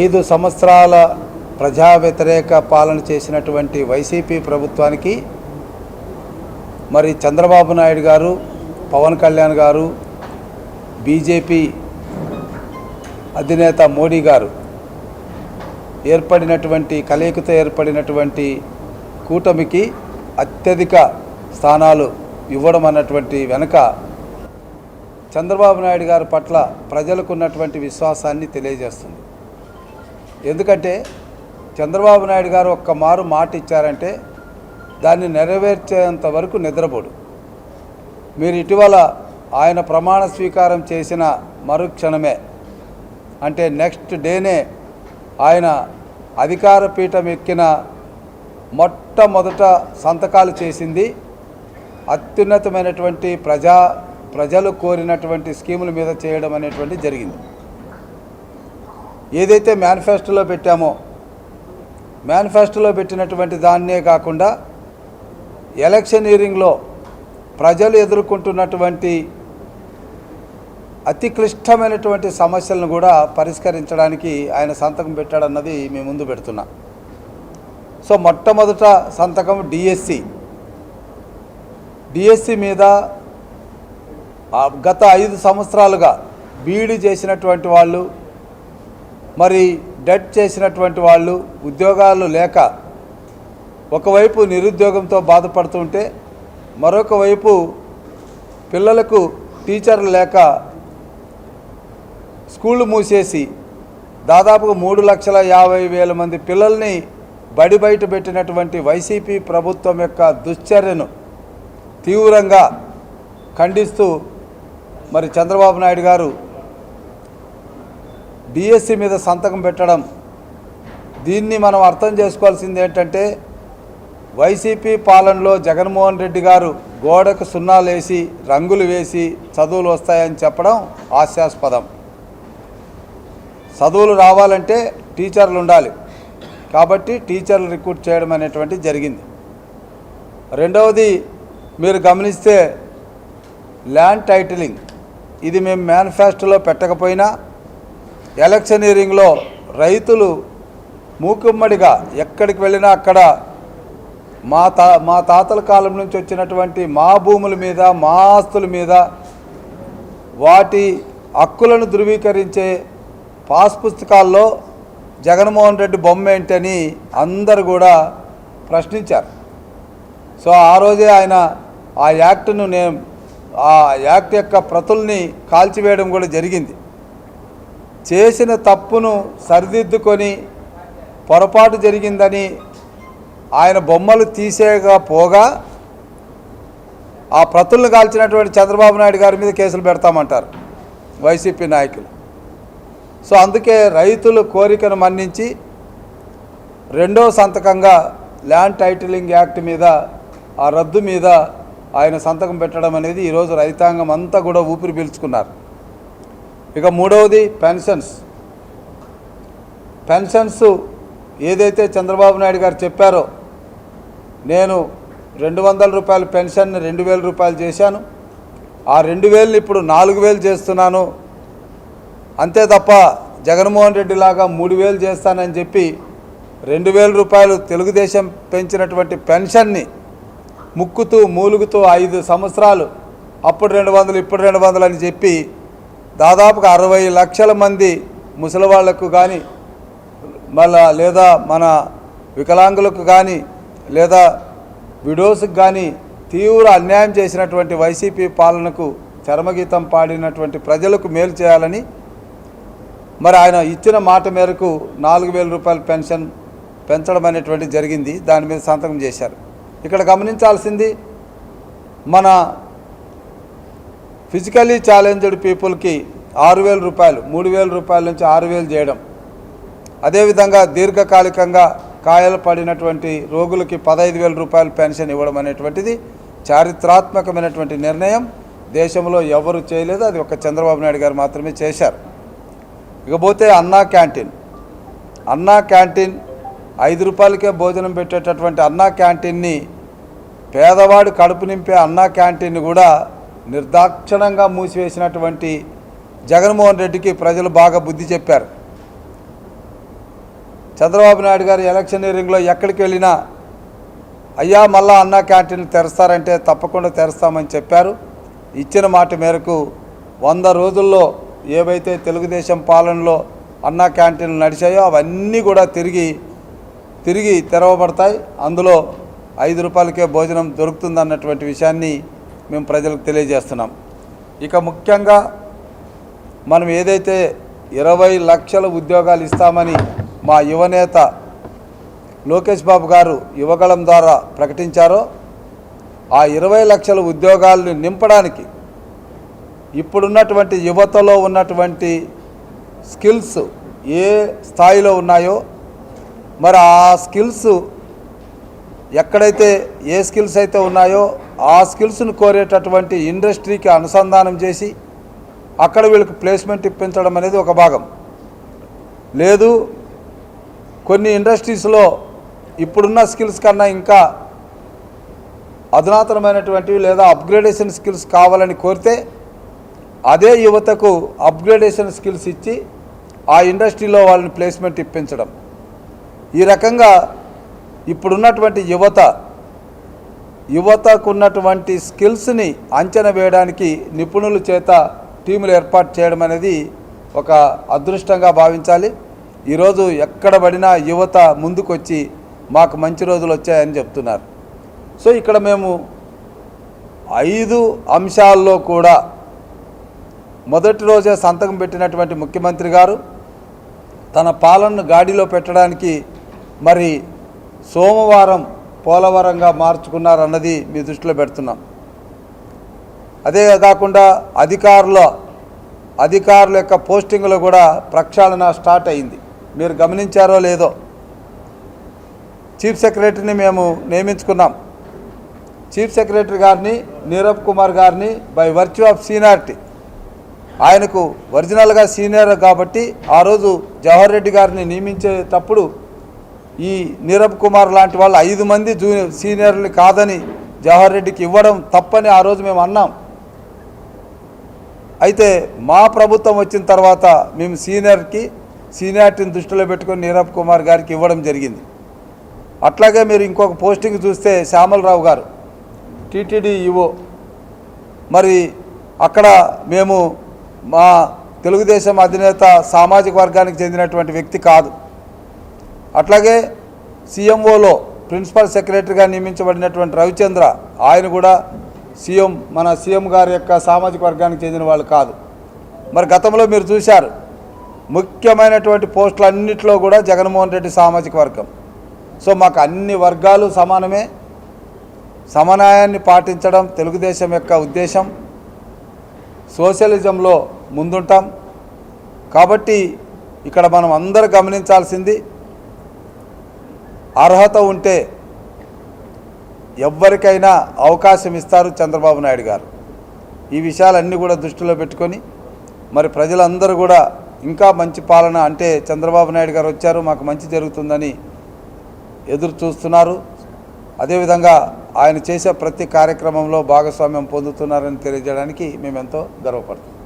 ఐదు సంవత్సరాల ప్రజా వ్యతిరేక పాలన చేసినటువంటి వైసీపీ ప్రభుత్వానికి మరి చంద్రబాబు నాయుడు గారు పవన్ కళ్యాణ్ గారు బీజేపీ అధినేత మోడీ గారు ఏర్పడినటువంటి కలయికతో ఏర్పడినటువంటి కూటమికి అత్యధిక స్థానాలు ఇవ్వడం అన్నటువంటి వెనుక చంద్రబాబు నాయుడు గారి పట్ల ప్రజలకు ఉన్నటువంటి విశ్వాసాన్ని తెలియజేస్తుంది. ఎందుకంటే చంద్రబాబు నాయుడు గారు ఒక్క మారు మాట ఇచ్చారంటే దాన్ని నెరవేర్చేంత వరకు నిద్రపోడు. మీరు ఇటీవల ఆయన ప్రమాణ స్వీకారం చేసిన మరుక్షణమే అంటే నెక్స్ట్ డేనే ఆయన అధికార పీఠం ఎక్కిన మొట్టమొదట సంతకాలు చేసింది అత్యున్నతమైనటువంటి ప్రజా ప్రజలు కోరినటువంటి స్కీముల మీద చేయడం అనేటువంటి జరిగింది. ఏదైతే మేనిఫెస్టోలో పెట్టామో మేనిఫెస్టోలో పెట్టినటువంటి దాన్నే కాకుండా ఎలక్షనీరింగ్లో ప్రజలు ఎదుర్కొంటున్నటువంటి అతి క్లిష్టమైనటువంటి సమస్యలను కూడా పరిష్కరించడానికి ఆయన సంతకం పెట్టాడన్నది మేము ముందు పెడుతున్నా. సో మొట్టమొదట సంతకం డిఎస్సి డిఎస్సి మీద గత ఐదు సంవత్సరాలుగా బీఈడి చేసినటువంటి వాళ్ళు మరి డెట్ చేసినటువంటి వాళ్ళు ఉద్యోగాలు లేక ఒకవైపు నిరుద్యోగంతో బాధపడుతుంటే మరొక వైపు పిల్లలకు టీచర్లు లేక స్కూళ్ళు మూసేసి దాదాపుగా మూడు లక్షల యాభై వేల మంది పిల్లల్ని బడి బయట పెట్టినటువంటి వైసీపీ ప్రభుత్వం యొక్క దుశ్చర్యను తీవ్రంగా ఖండిస్తూ మరి చంద్రబాబు నాయుడు గారు డిఎస్సి మీద సంతకం పెట్టడం. దీన్ని మనం అర్థం చేసుకోవాల్సింది ఏంటంటే వైసీపీ పాలనలో జగన్మోహన్ రెడ్డి గారు గోడకు సున్నాలు వేసి రంగులు వేసి చదువులు వస్తాయని చెప్పడం హాస్యాస్పదం. చదువులు రావాలంటే టీచర్లు ఉండాలి. కాబట్టి టీచర్లు రిక్రూట్ చేయడం అనేటువంటి జరిగింది. రెండవది మీరు గమనిస్తే ల్యాండ్ టైటిలింగ్. ఇది మేము మేనిఫెస్టోలో పెట్టకపోయినా ఎలక్షనీరింగ్లో రైతులు మూకుమ్మడిగా ఎక్కడికి వెళ్ళినా అక్కడ మా తా మా తాతల కాలం నుంచి వచ్చినటువంటి మా భూముల మీద మా ఆస్తుల మీద వాటి హక్కులను ధృవీకరించే పాస్ పుస్తకాల్లో జగన్మోహన్ రెడ్డి బొమ్మ ఏంటని అందరు కూడా ప్రశ్నించారు. సో ఆ రోజే ఆయన ఆ యాక్ట్ను నేను ఆ యాక్ట్ యొక్క ప్రతుల్ని కాల్చివేయడం కూడా జరిగింది. చేసిన తప్పును సరిదిద్దుకొని పొరపాటు జరిగిందని ఆయన బొమ్మలు తీసేయకపోగా ఆ ప్రతులను కాల్చినటువంటి చంద్రబాబు నాయుడు గారి మీద కేసులు పెడతామంటారు వైసీపీ నాయకులు. సో అందుకే రైతుల కోరికను మన్నించి రెండో సంతకంగా ల్యాండ్ టైటిలింగ్ యాక్ట్ మీద ఆ రద్దు మీద ఆయన సంతకం పెట్టడం అనేది ఈరోజు రైతాంగం అంతా కూడా ఊపిరి పీల్చుకున్నారు. ఇక మూడవది పెన్షన్స్. పెన్షన్స్ ఏదైతే చంద్రబాబు నాయుడు గారు చెప్పారో నేను రెండు వందల రూపాయల పెన్షన్ని రెండు వేల రూపాయలు చేశాను. ఆ రెండు వేలు ఇప్పుడు నాలుగు వేలు చేస్తున్నాను. అంతే తప్ప జగన్మోహన్ రెడ్డి లాగా మూడు వేలు చేస్తానని చెప్పి రెండు వేల రూపాయలు తెలుగుదేశం పెంచినటువంటి పెన్షన్ని ముక్కుతూ మూలుగుతూ ఐదు సంవత్సరాలు అప్పుడు రెండు వందలు ఇప్పుడు రెండు వందలు అని చెప్పి దాదాపుగా అరవై లక్షల మంది ముసలివాళ్ళకు కానీ మళ్ళా లేదా మన వికలాంగులకు కానీ లేదా విడోస్కి కానీ తీవ్ర అన్యాయం చేసినటువంటి వైసీపీ పాలనకు చరమగీతం పాడినటువంటి ప్రజలకు మేలు చేయాలని మరి ఆయన ఇచ్చిన మాట మేరకు నాలుగు వేల రూపాయల పెన్షన్ పెంచడం అనేటువంటి జరిగింది. దాని మీద సంతకం చేశారు. ఇక్కడ గమనించాల్సింది మన ఫిజికలీ ఛాలెంజ్డ్ పీపుల్కి ఆరు వేల రూపాయలు మూడు వేల రూపాయల నుంచి ఆరు వేలు చేయడం. అదేవిధంగా దీర్ఘకాలికంగా కాయలు పడినటువంటి రోగులకి పదహైదు వేల రూపాయలు పెన్షన్ ఇవ్వడం అనేటువంటిది చారిత్రాత్మకమైనటువంటి నిర్ణయం. దేశంలో ఎవరు చేయలేదు అది ఒక చంద్రబాబు నాయుడు గారు మాత్రమే చేశారు. ఇకపోతే అన్నా క్యాంటీన్. అన్నా క్యాంటీన్ ఐదు రూపాయలకే భోజనం పెట్టేటటువంటి అన్నా క్యాంటీన్ని పేదవాడు కడుపు నింపే అన్నా క్యాంటీన్ని కూడా నిర్దాక్షణంగా మూసివేసినటువంటి జగన్మోహన్ రెడ్డికి ప్రజలు బాగా బుద్ధి చెప్పారు. చంద్రబాబు నాయుడు గారు ఎలక్షనీరింగ్లో ఎక్కడికి వెళ్ళినా అయ్యా మళ్ళా అన్నా క్యాంటీన్ తెరుస్తారంటే తప్పకుండా తెరుస్తామని చెప్పారు. ఇచ్చిన మాట మేరకు వంద రోజుల్లో ఏవైతే తెలుగుదేశం పాలనలో అన్నా క్యాంటీన్లు నడిచాయో అవన్నీ కూడా తిరిగి తిరిగి తెరవబడతాయి. అందులో ఐదు రూపాయలకే భోజనం దొరుకుతుందన్నటువంటి విషయాన్ని మేము ప్రజలకు తెలియజేస్తున్నాం. ఇక ముఖ్యంగా మనం ఏదైతే ఇరవై లక్షల ఉద్యోగాలు ఇస్తామని మా యువనేత లోకేష్ బాబు గారు యువగళం ద్వారా ప్రకటించారో ఆ ఇరవై లక్షల ఉద్యోగాలను నింపడానికి ఇప్పుడున్నటువంటి యువతలో ఉన్నటువంటి స్కిల్స్ ఏ స్థాయిలో ఉన్నాయో మరి ఆ స్కిల్స్ ఎక్కడైతే ఏ స్కిల్స్ అయితే ఉన్నాయో ఆ స్కిల్స్ను కోరేటటువంటి ఇండస్ట్రీకి అనుసంధానం చేసి అక్కడ వీళ్ళకి ప్లేస్మెంట్ ఇప్పించడం అనేది ఒక భాగం. లేదు కొన్ని ఇండస్ట్రీస్లో ఇప్పుడున్న స్కిల్స్ కన్నా ఇంకా అధునాతనమైనటువంటివి లేదా అప్గ్రేడేషన్ స్కిల్స్ కావాలని కోరితే అదే యువతకు అప్గ్రేడేషన్ స్కిల్స్ ఇచ్చి ఆ ఇండస్ట్రీలో వాళ్ళని ప్లేస్మెంట్ ఇప్పించడం. ఈ రకంగా ఇప్పుడున్నటువంటి యువత యువతకు ఉన్నటువంటి స్కిల్స్ని అంచనా వేయడానికి నిపుణుల చేత టీములు ఏర్పాటు చేయడం అనేది ఒక అదృష్టంగా భావించాలి. ఈరోజు ఎక్కడ పడినా యువత ముందుకొచ్చి మాకు మంచి రోజులు వచ్చాయని చెప్తున్నారు. సో ఇక్కడ మేము ఐదు అంశాల్లో కూడా మొదటి రోజే సంతకం పెట్టినటువంటి ముఖ్యమంత్రి గారు తన పాలనను గాడిలో పెట్టడానికి మరి సోమవారం పోలవరంగా మార్చుకున్నారన్నది మీ దృష్టిలో పెడుతున్నాం. అదే కాకుండా అధికారుల అధికారుల యొక్క పోస్టింగ్లో కూడా ప్రక్షాళన స్టార్ట్ అయింది. మీరు గమనించారో లేదో. చీఫ్ సెక్రటరీని మేము నియమించుకున్నాం. చీఫ్ సెక్రటరీ గారిని నీరబ్ కుమార్ గారిని బై వర్చ్యూ ఆఫ్ సీనియారిటీ. ఆయనకు ఒరిజినల్గా సీనియర్ కాబట్టి ఆ రోజు జవహర్ రెడ్డి గారిని నియమించేటప్పుడు ఈ నీరబ్ కుమార్ లాంటి వాళ్ళు ఐదు మంది జూనియర్ సీనియర్లు కాదని జవహర్ రెడ్డికి ఇవ్వడం తప్పని ఆ రోజు మేము అన్నాం. అయితే మా ప్రభుత్వం వచ్చిన తర్వాత మేము సీనియర్కి సీనియారిటీని దృష్టిలో పెట్టుకొని నీరబ్ కుమార్ గారికి ఇవ్వడం జరిగింది. అట్లాగే మీరు ఇంకొక పోస్టింగ్ చూస్తే శ్యామలరావు గారు టీటీడీ ఈవో. మరి అక్కడ మేము మా తెలుగుదేశం అధినేత సామాజిక వర్గానికి చెందినటువంటి వ్యక్తి కాదు. అట్లాగే సీఎంఓలో ప్రిన్సిపల్ సెక్రటరీగా నియమించబడినటువంటి రవిచంద్ర ఆయన కూడా సీఎం మన సీఎం గారి యొక్క సామాజిక వర్గానికి చెందిన వాళ్ళు కాదు. మరి గతంలో మీరు చూశారు ముఖ్యమైనటువంటి పోస్టులన్నింటిలో కూడా జగన్మోహన్ రెడ్డి సామాజిక వర్గం. సో మాకు అన్ని వర్గాలు సమానమే. సమన్వయాన్ని పాటించడం తెలుగుదేశం యొక్క ఉద్దేశం. సోషలిజంలో ముందుంటాం. కాబట్టి ఇక్కడ మనం అందరూ గమనించాల్సింది అర్హత ఉంటే ఎవ్వరికైనా అవకాశం ఇస్తారు చంద్రబాబు నాయుడు గారు. ఈ విషయాలన్నీ కూడా దృష్టిలో పెట్టుకొని మరి ప్రజలందరూ కూడా ఇంకా మంచి పాలన అంటే చంద్రబాబు నాయుడు గారు వచ్చారు మాకు మంచి జరుగుతుందని ఎదురు చూస్తున్నారు. అదేవిధంగా ఆయన చేసే ప్రతి కార్యక్రమంలో భాగస్వామ్యం పొందుతున్నారని తెలియజేయడానికి మేమెంతో గర్వపడుతున్నాం.